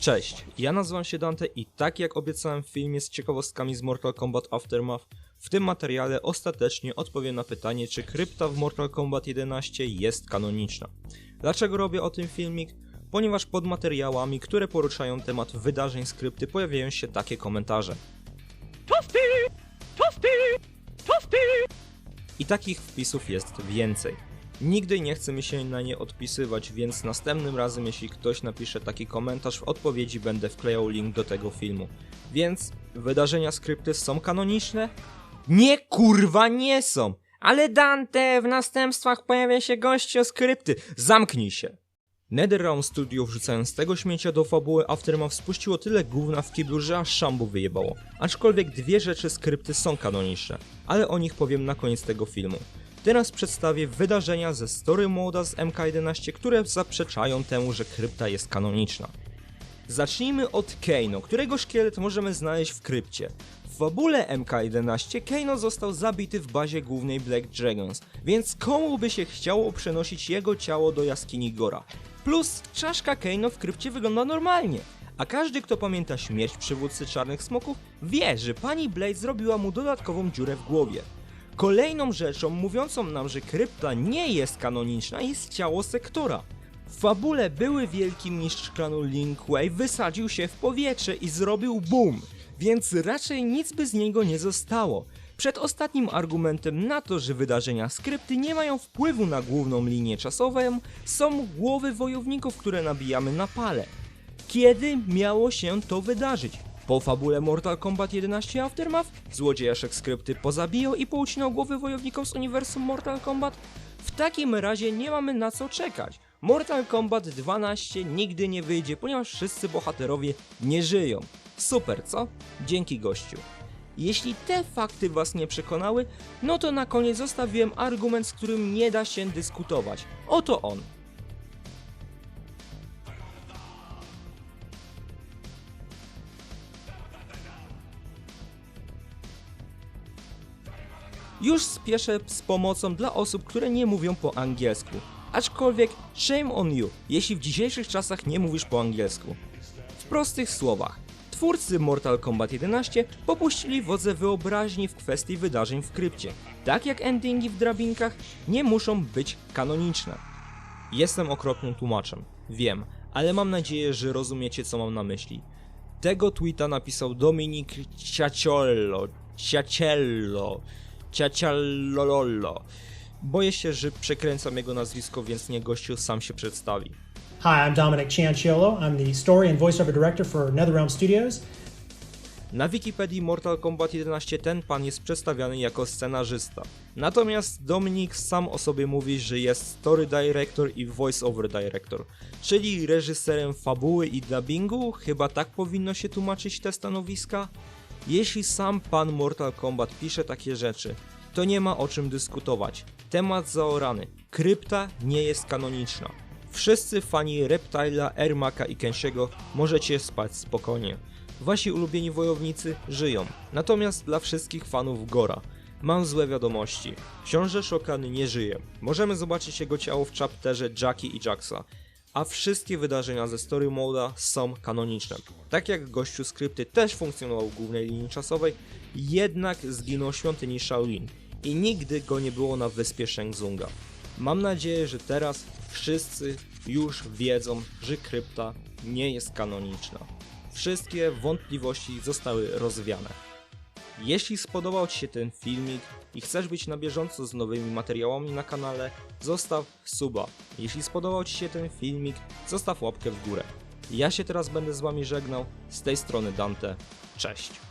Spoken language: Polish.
Cześć, ja nazywam się Dante i tak jak obiecałem w filmie z ciekawostkami z Mortal Kombat Aftermath, w tym materiale ostatecznie odpowiem na pytanie, czy krypta w Mortal Kombat 11 jest kanoniczna. Dlaczego robię o tym filmik? Ponieważ pod materiałami, które poruszają temat wydarzeń z krypty pojawiają się takie komentarze. Toasty! Toasty! Toasty! I takich wpisów jest więcej. Nigdy nie chce mi się na nie odpisywać, więc następnym razem, jeśli ktoś napisze taki komentarz, w odpowiedzi będę wklejał link do tego filmu. Więc wydarzenia skrypty są kanoniczne? Nie kurwa nie są! Ale Dante, w następstwach pojawia się gościu z krypty. Zamknij się! NetherRealm Studio wrzucając tego śmiecia do fabuły Aftermath spuściło tyle gówna w kiblu, że aż szambu wyjebało. Aczkolwiek dwie rzeczy skrypty są kanoniczne, ale o nich powiem na koniec tego filmu. Teraz przedstawię wydarzenia ze story moda z MK11, które zaprzeczają temu, że krypta jest kanoniczna. Zacznijmy od Keino, którego szkielet możemy znaleźć w krypcie. W fabule MK11 Keino został zabity w bazie głównej Black Dragons, więc komu by się chciało przenosić jego ciało do jaskini Gora? Plus czaszka Keino w krypcie wygląda normalnie. A każdy, kto pamięta śmierć przywódcy Czarnych Smoków, wie, że pani Blade zrobiła mu dodatkową dziurę w głowie. Kolejną rzeczą mówiącą nam, że krypta nie jest kanoniczna jest ciało sektora. W fabule były wielki mistrz klanu Lin Kuei wysadził się w powietrze i zrobił boom, więc raczej nic by z niego nie zostało. Przed ostatnim argumentem na to, że wydarzenia skrypty nie mają wpływu na główną linię czasową, są głowy wojowników, które nabijamy na pale. Kiedy miało się to wydarzyć? Po fabule Mortal Kombat 11 Aftermath złodziejaszek skrypty pozabijał i poucinał głowy wojownikom z uniwersum Mortal Kombat? W takim razie nie mamy na co czekać. Mortal Kombat 12 nigdy nie wyjdzie, ponieważ wszyscy bohaterowie nie żyją. Super, co? Dzięki gościu. Jeśli te fakty was nie przekonały, no to na koniec zostawiłem argument, z którym nie da się dyskutować. Oto on. Już spieszę z pomocą dla osób, które nie mówią po angielsku. Aczkolwiek shame on you, jeśli w dzisiejszych czasach nie mówisz po angielsku. W prostych słowach, twórcy Mortal Kombat 11 popuścili wodze wyobraźni w kwestii wydarzeń w krypcie. Tak jak endingi w drabinkach nie muszą być kanoniczne. Jestem okropnym tłumaczem, wiem, ale mam nadzieję, że rozumiecie co mam na myśli. Tego tweeta napisał Dominik Ciaciollo, Ciaciello, Ciaciallololo. Boję się, że przekręcam jego nazwisko, więc niech gościu sam się przedstawi. Hi, I'm Dominic Cianciolo. I'm the story and voiceover director for NetherRealm Studios. Na Wikipedii Mortal Kombat 11 ten pan jest przedstawiany jako scenarzysta. Natomiast Dominik sam o sobie mówi, że jest story director i voice-over director, czyli reżyserem fabuły i dubbingu, chyba tak powinno się tłumaczyć te stanowiska? Jeśli sam pan Mortal Kombat pisze takie rzeczy, to nie ma o czym dyskutować. Temat zaorany. Krypta nie jest kanoniczna. Wszyscy fani Reptile'a, Ermaka i Kenshiego możecie spać spokojnie. Wasi ulubieni wojownicy żyją. Natomiast dla wszystkich fanów Gora mam złe wiadomości. Książę Shokan nie żyje. Możemy zobaczyć jego ciało w chapterze Jackie i Jacksa. A wszystkie wydarzenia ze Story Moda są kanoniczne. Tak jak gościu skrypty też funkcjonował w głównej linii czasowej, jednak zginął świątyni Shaolin i nigdy go nie było na wyspie Shenzunga. Mam nadzieję, że teraz wszyscy już wiedzą, że krypta nie jest kanoniczna. Wszystkie wątpliwości zostały rozwiane. Jeśli spodobał Ci się ten filmik i chcesz być na bieżąco z nowymi materiałami na kanale, zostaw suba. Jeśli spodobał Ci się ten filmik, zostaw łapkę w górę. Ja się teraz będę z Wami żegnał, z tej strony Dante, cześć.